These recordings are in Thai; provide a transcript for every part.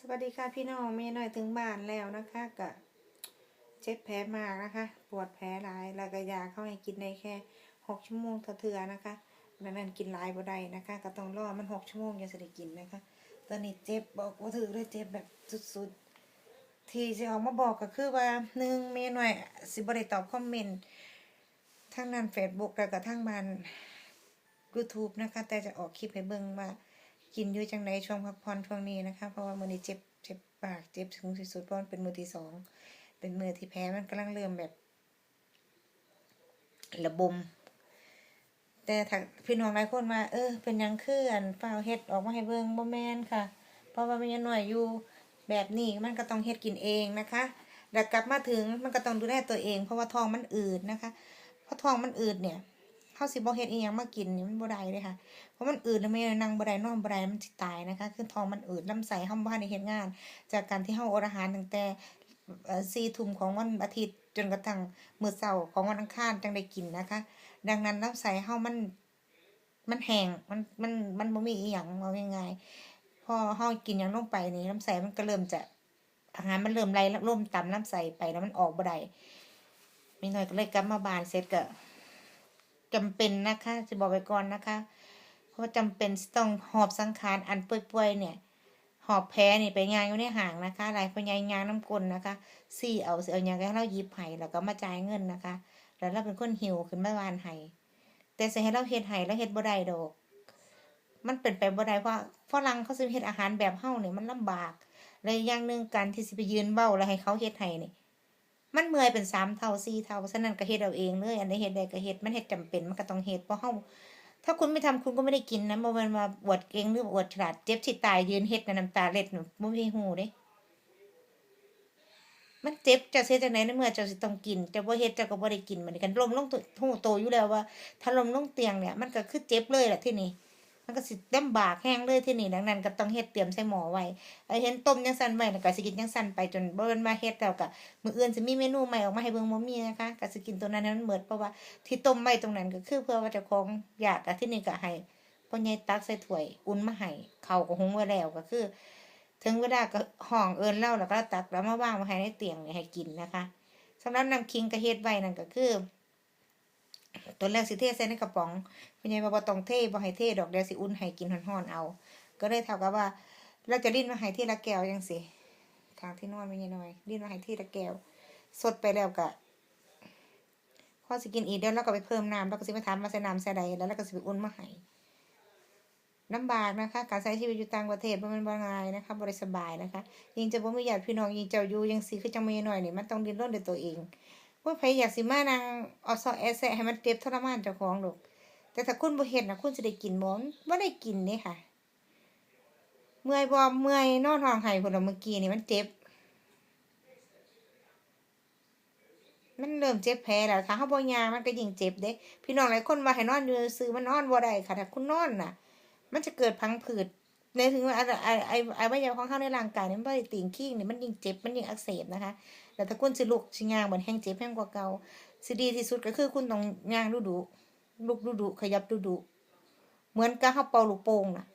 สวัสดีค่ะพี่น้องเมย์หน่อยถึงบ้านแล้วนะคะกะเจ็บแผลมากนะคะ ปวดแผลหลายแล้วก็ยาเข้าให้กินในแค่หกชั่วโมงเถื่อนะคะดังนั้นกินหลายบ่ได้นะคะ ก็ต้องรอมันหกชั่วโมงยังจะได้กินนะคะ ตอนนี้เจ็บบอกว่าถือเลยเจ็บแบบสุดๆ ที่จะออกมาบอกก็คือว่าหนึ่งเมย์หน่อยสิบได้ตอบคอมเมนต์ทั้งนั้นเฟซบุ๊กแล้วก็ทั้งบ้าน YouTube นะคะ แต่จะออกคลิปให้เบิ่งว่า กินอยู่จังไดช่วงพักผ่อนช่วงนี้นะคะ เพราะว่ามือนี้เจ็บเจ็บปากเจ็บถึงสุดเพราะมันเป็นมือที่สองเป็นมือที่แพ้มันกำลังเริ่มแบบระบม แต่ถ้าพี่น้องหลายคนมา เออ เป็นยังเคืออันฝ้าเฮ็ดออกมาให้เบิ่งบ่แม่นค่ะ เพราะว่ามันยังหน่อยอยู่แบบนี้มันก็ต้องเฮ็ดกินเองนะคะแล้วกลับมาถึงมันก็ต้องดูแลตัวเอง เพราะว่าท้องมันอืดนะคะเพราะท้องมันอืดเนี่ย เฮาสิบ่เฮ็ดอีหยังมากินนี่มันบ่ได้เลยค่ะ เพราะมันอืดแล้วไม่นั่งบ่ได้นอนบ่ได้มันสิตายนะคะ คือท้องมันอืดลำไส้เฮาบ่ทันได้เฮ็ดงาน จากการที่เฮาอดอาหารตั้งแต่เอ่ทุ่มของวันอาทิตย์จนกระทั่งมื้อเช้าของวันอังคารจังได้กินนะคะ ดังนั้นลำไส้เฮามัน มันแห้งมันมันมันบ่มีอีหยังว่าง่ายๆพอเฮากินหยังลงไปนี่ลำไส้มันก็เริ่มจะอาหารมันเริ่มไหลล่มต่ำลำไส้ไปแล้วมันออกบ่ได้มีหน่อยก็เลยกลับมาบานเสร็จก็ จำเป็นนะคะจะบอกไว้ก่อนนะคะ เพราะว่าจำเป็นต้องหอบสังขารอันเปื่อยๆเนี่ย หอบแพ้นี่ไปงานอยู่ในห่างนะคะหลายคนยายงานน้ำกลนะคะซี่เอาเสียเอาอย่างให้เราหยิบไห้แล้วก็มาจ่ายเงินนะคะ แล้วเราเป็นคนหิวขึ้นมาวานไห้แต่สิให้เราเฮ็ดไห้แล้วเฮ็ดบ่ได้ดอก มันเป็นไปบ่ได้เพราะฝรั่งเขาสิเฮ็ดอาหารแบบเฮาเนี่ยมันลำบากและอีกอย่างหนึงการที่สิไปยืนเว้าแล้วให้เขาเฮ็ดให้นี่ย มันเมื่อยเป็นสามเท่าสี่เท่าฉะนั้นก็เฮ็ดเอาเองเลยอันใดเฮ็ดได้ก็เฮ็ดมันเฮ็ดจำเป็นมันก็ต้องเฮ็ดเพราะเฮาถ้าคุณไม่ทำคุณก็ไม่ได้กินนะม่นว่าอวดเก่งหรืออวดฉลาดเจ็บสิตายยืนเฮ็ดน้ำตาเล็ดน่ะบ่มีหูเด้มันเจ็บจะเสียจากไหนในเมื่อเจ้าสิต้องกินเจ้าบ่เฮ็ดเจ้าก็บ่ได้กินเหมันกันลมลงหูโตอยู่แล้วว่า ถ้าลมลงเตียงเนี่ย มันก็คือเจ็บเลยแหละที่นี่ มันก็สิลำบากแห้งเลยที่นี่ดังนั้นก็ต้องเฮ็ดเตรียมใส่หม้อไว้ไอเห็นต้มจังซั่นไว้แล้วก็สิกินจังซั่นไปจนเอิ้นมาเฮ็ดแล้วก็มื้ออื่นสิมีเมนูใหม่ออกมาให้เบิ่งบ่มีนะคะก็สิกินตัวนั้นให้มันหมดเพราะว่าที่ต้มไว้ตรงนั้นก็คือเพื่อว่าเจ้าของอยากอะที่นี่ก็ให้พ่อใหญ่ตักใส่ถ้วยอุ่นมาให้ข้าวก็หุงไว้แล้วก็คือ ถึงเวลาก็ห้องเอินเล่าแล้วก็ตักแล้วมาวางมาให้ในเตียงให้กินนะคะสำหรับน้ำคิงกระเฮ็ดไว้นั่นก็คือ ตัวแรกสิเทใส่ในกระป๋องเป็นไงบ่ต้องเทบ่ให้เทดอกเดียวสิอุ่นให้กินฮ้อนๆเอา ก็เลยเท่ากับว่า เราจะดิ้นมาให้ที่ละแก้วจังสิทางที่นอนไม่ใช่น้อยดิ้นมาให้ที่ละแก้ว สดไปแล้วก็พอสิกินอีกเดี๋ยวเราก็ไปเพิ่มน้ำแล้วก็สิไปถามมาใส่น้ำใส่ใดแล้วเราก็สิไปอุ่นมาให้ลำบากนะคะ การใช้ชีวิตอยู่ต่างประเทศบ่แมันบ่ง่ายนะคะบ่ได้สบายนะคะ ยิ่งจะบ่มีญาติพี่น้องยิ่งเจ้าอยู่ยังสิคือจังมีหน่อยนี่มันต้องดิ้นรนด้วยตัวเอง ว่าไผอยากสิมานั่งเอาซอแอแซะให้มันเจ็บทรมานเจ้าของดอกแต่ถ้าคุณบ่เฮ็ดน่ะคุณสิได้กินบ่บ่ได้กินเด้ค่ะ เมื่อยบ่เมื่อยนอนห้องไห้พุ่นน่ะเมื่อกี้นี่มันเจ็บ มันเริ่มเจ็บแผลแล้วถ้าเฮาบ่ยามันก็ยิ่งเจ็บเด้ พี่น้องหลายคนว่าให้นอนอยู่ซื่อมันนอนบ่ได้ค่ะถ้าคุณนอนน่ะ มันจะเกิดพังผืด ในถึงว่าไอ้ไอ้ไอ้ไอ้วัยวะของเขาในร่างกายนี่มันได้ติ่งขี้นี่มันยิ่งเจ็บมันยิ่งอักเสบนะคะ แต่ถ้าคุณสิลุกสิย่างเหมือนแห้งเจ็บแห้งกว่าเก่าสิดีที่สุดก็คือคุณต้องย่างดุดุลุกดุดุขยับดุดุเหมือนกับเฮาเป่าลูกโป่งน่ะ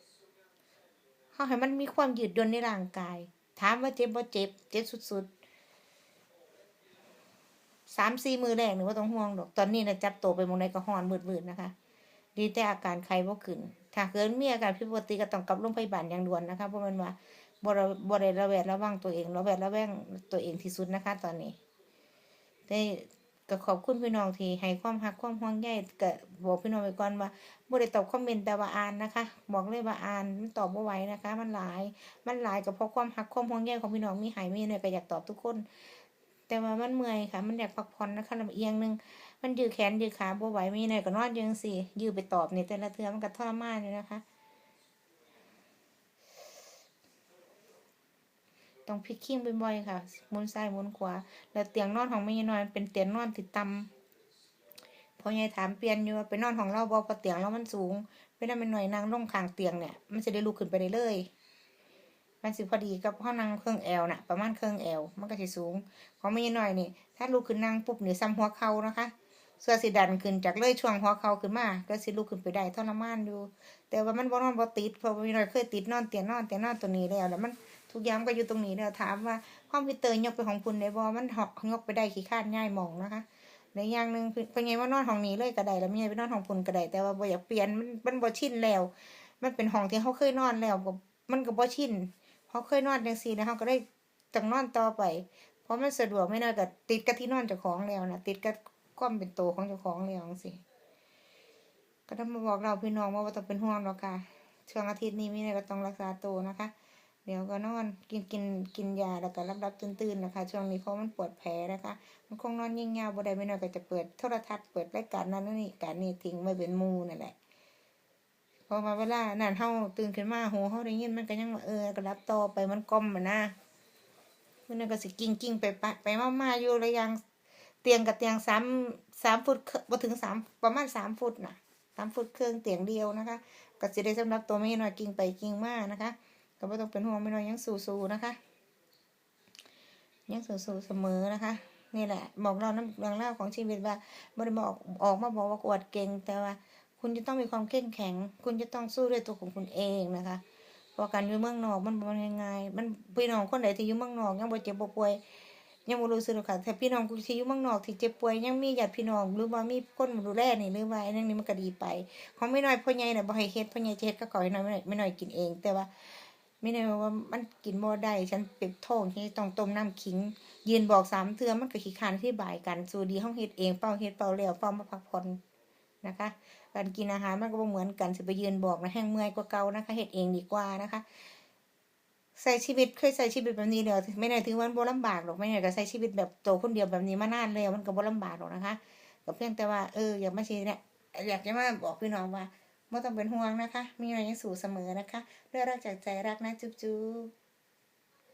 เฮาให้มันมีความยืดหยุ่นในร่างกาย ถามว่าเจ็บบ่เจ็บ เจ็บสุดๆสามสี่มือแรกนี่บ่ต้องห่วงดอก ตอนนี้นะจับตัวไปมองใดก็ฮ้อนมืดๆนะคะ ดีแต่อาการไข้บ่ขึ้นถ้าเกิดมีอาการผิดปกติก็ต้องกลับโรงพยาบาลอย่างด่วนนะคะเพราะมันว่าบระบ่ได้ระแวดระวังตัวเองระแวดระแวงตัวเองที่สุดนะคะ ตอนนี้ได้ก็ขอบคุณพี่น้องที่ให้ความรักความห่วงใยก็บอกพี่น้องไว้ก่อนว่าบ่ได้ตอบคอมเมนต์แต่ว่าอ่านนะคะ บอกเลยว่าอ่านมันตอบบ่ไหวนะคะ มันหลาย มันหลายก็เพราะความรักความห่วงใยของพี่น้องมีให้มีหน่อยก็อยากตอบทุกคน แต่ว่ามันเมื่อยค่ะ มันอยากพักผ่อนนะคะลำเอียงหนึง มันยืดแขนยืดขาบ่ไหวมีหน่อยก็นอนยังสิยืดไปตอบเนี่ยแต่ละเทือมันก็ทรมานอยู่นะคะ ต้องพลิกขิ้งบ่อยๆค่ะหมุนซ้ายหมุนขวาแล้วเตียงนอนของแม่ยน้อยมันเป็นเตียงนอนติดต่ำพอยายถามเปลี่ยนอยู่ว่าไปนอนของเราบ่เพราเตียงเรามันสูงเวลามันหน่อยนั่งลงข้างเตียงเนี่ยมันจะได้ลุกขึ้นไปได้เลยมันสิพอดีกับห้องนั่งเครื่องแอลน่ะ ประมาณเครื่องแอลมันก็สิสูง ของแม่ยน้อยนี่ถ้าลุกขึ้นนั่งปุ๊บเนี่ยซ้ำหัวเข่านะคะ เสื้อสีดันขึ้นจากเลยช่วงหัวเขาขึ้นมาก็สิลุกขึ้นไปได้ทรมานอยู่ แต่ว่ามันบ่นอนบ่ติดเพราะมีหน่อยเคยติดนอนเตียงนอนเตียงนอนตัวนี้แล้วแล้วมันทุกอย่างก็อยู่ตรงนี้เดี๋ยวถามว่าคอมพิวเตอร์ยกไปของคุณได้บ่มันหอกยกไปได้ขี้ข้านง่ายมองนะคะในอย่างหนึ่งเป็นไงว่านอนห้องนี้เลยก็ได้แล้วไม่ใช่ไปนอนห้องคุณก็ได้แต่ว่าบ่อยากเปลี่ยนมันมันบ่ชินแล้ว มันเป็นห้องที่เขาเคยนอนแล้วก็มันก็บ่ชินเขาเคยนอนจังซี่นะเขาก็ได้ต้องนอนต่อไป เพราะมันสะดวกไม่น้อยกับติดกับที่นอนเจ้าของแล้วนะติดกับ ความเป็นโตของเจ้าของแล้วจังซี่ก็ต้องมาบอกเราพี่น้องว่าต้องเป็นห่วงหรอกค่ะช่วงอาทิตย์นี้มีอะไรก็ต้องรักษาตัวนะคะ เดี๋ยวก็นอนกินกินกินยาแล้วก็รับรับตื่นตื่นๆนะคะ ช่วงนี้เพราะมันปวดแผลนะคะ มันคงนอนยิ่งยาบ่ได้ไม่นอยก็จะเปิดโทรทัศน์เปิดรายการนั้นนี่การนี่ทิ้งไว้เป็นมูนั่นแหละพอมาเวลานั่นเฮาตื่นขึ้นมาหูเฮาได้ยินมันก็ยังเออก็รับต่อไปมันกลมอะนะมันก็สิกิ้งกิ้งไปปะไปมามาอยู่ระยัง ตียงกับเตียงสามสามฟุตครึ่งบ่ถึงสามประมาณสามฟุตนะสามฟุตเครึ่องเตียงเดียวนะคะก็สิได้สำหรับตัวไม่น้อยกิ้งไปกิ้งมานะคะ ก็ไม่ต้องเป็นห่วงไม่น้อยยังสู้ๆนะคะยังสู้ๆเสมอนะคะนี่แหละบอกเราน้ำเรื่องเล่าของชีวิตว่าไม่ได้บอกออกมาบอกว่าอวดเก่ง แต่ว่าคุณจะต้องมีความเข้มแข็ง คุณจะต้องสู้ด้วยตัวของคุณเองนะคะเพราะการอยู่เมืองนอกมันเป็นยังไงมันพี่น้องคนไหนที่อยู่เมืองนอกยังบ่เจ็บบ่ป่วย ยังบ่รู้สึกหรอกค่ะแต่พี่น้องที่อยู่เมืองนอกที่เจ็บป่วยยังมีญาติพี่น้องหรือว่ามีคนดูแลนี่หรือว่าอันนั้นนี่มันก็ดีไปของไม่น้อยพ่อใหญ่น่ะบ่ให้เฮ็ดพ่อใหญ่เฮ็ดก็ขอให้น้อยไม่น้อยไม่น้อยกินเอง แต่ว่าไม่ได้ว่ามันกินบ่ได้ฉันเปียกท้องที่ต้องต้มน้ำขิง ยืนบอกสามเทื่อมันก็ขี้คานที่บ่ายกันสูดีห้องเฮ็ดเองเป้าเฮ็ดเป้าแล้วเป้ามาพักผ่อนนะคะ การกินอาหารมันก็บ่เหมือนกันสิไปยืนบอกนะแห้งเมื่อยกว่าเก่านะคะเฮ็ดเองดีกว่านะคะ ใส่ชีวิตเคยใส่ชีวิตแบบนี้เดียวไม่ได้ถือว่ามันบ่ลำบากหรอกไม่ได้ก็ใช้ชีวิตแบบโตคนเดียวแบบนี้มานานแล้วมันก็บ่ลำบากหรอกนะคะก็เพียงแต่ว่าเอออย่ามาชี้เนี่ยอยากจะมาบอกพี่น้องว่าไม่ต้องเป็นห่วงนะคะ มีอะไรยังสู่เสมอนะคะด้วยรักจากใจรักนะจุ๊บจุ๊บ